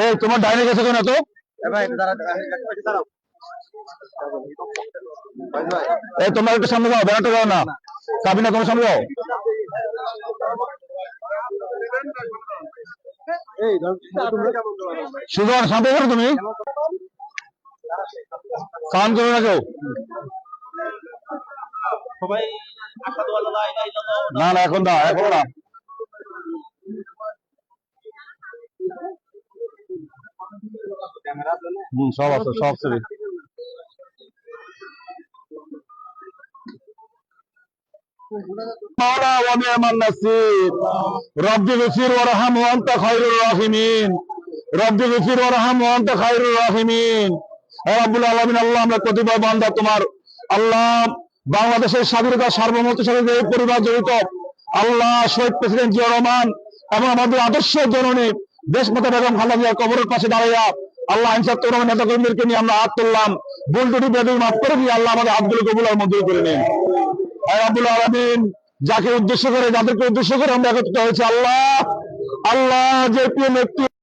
এই তোমার ডাইনে গেছে কেন তো? এই তোমরা একটু সামনে যাও ব্যানারটা যাও না। সাবিনা তোমার সামনে যাও। সুজন শান্ত করো তুমি। সাউন্ড করে ইলাহা ইল্লাল্লাহ না না এখন না এখন না হম সব আছে সব ছবি। মাওলা ওয়া নি'মান নাসির। রব্বি গফির ওয়ারহাম ওয়া আনতা খায়রুর রাহিমিন। রব্বি গফির ওয়ারহাম ওয়া আনতা খায়রুর রাহিমিন। রব্বুল আলামিন আল্লাহ আমরা কতিপয় বান্দা তোমার আল্লাহ বাংলাদেশের স্বাধীনতা সার্বভৌমত্বের সাথে যে পরিবার জড়িত আল্লাহ শহীদ প্রেসিডেন্ট জিয়া রহমান এবং আমাদের আদর্শ জননী দেশমাতা বেগম খালেদা কবরের পাশে দাঁড়াইয়া আল্লাহ আইনসাত্ত নেতা কর্মীদেরকে নিয়ে আমরা হাত তুললাম। ভুল টুটি মাফ করে দিয়ে আল্লাহ আমাদের হাতগুলো কবুল আর মঞ্জুর করে নিন। হে আব্দুল আলমিন, যাকে উদ্দেশ্য করে, যাদেরকে উদ্দেশ্য করে আমরা একত্রিত হয়েছি, আল্লাহ আল্লাহ, যে প্রিয় ব্যক্তি